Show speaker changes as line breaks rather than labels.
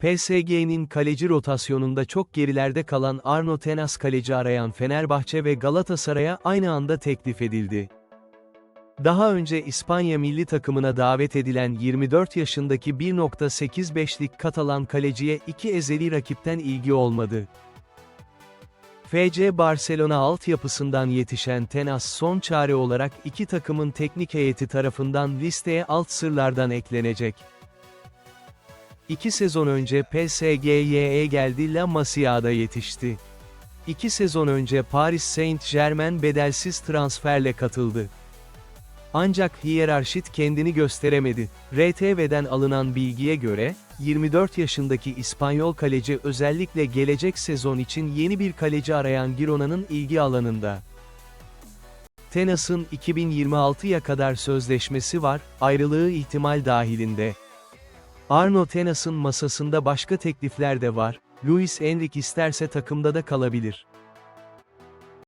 PSG'nin kaleci rotasyonunda çok gerilerde kalan Arno Tenas kaleci arayan Fenerbahçe ve Galatasaray'a aynı anda teklif edildi. Daha önce İspanya milli takımına davet edilen 24 yaşındaki 1.85'lik Katalan kaleciye iki ezeli rakipten ilgi olmadı. FC Barcelona altyapısından yetişen Tenas son çare olarak iki takımın teknik heyeti tarafından listeye alt sırlardan eklenecek. İki sezon önce PSG'ye geldi La Masia'da yetişti. İki sezon önce Paris Saint-Germain bedelsiz transferle katıldı. Ancak hiyerarşit kendini gösteremedi. RTV'den alınan bilgiye göre, 24 yaşındaki İspanyol kaleci özellikle gelecek sezon için yeni bir kaleci arayan Girona'nın ilgi alanında. Tenas'ın 2026'ya kadar sözleşmesi var, ayrılığı ihtimal dahilinde. Arno Tenas'ın masasında başka teklifler de var, Luis Enrique isterse takımda da kalabilir.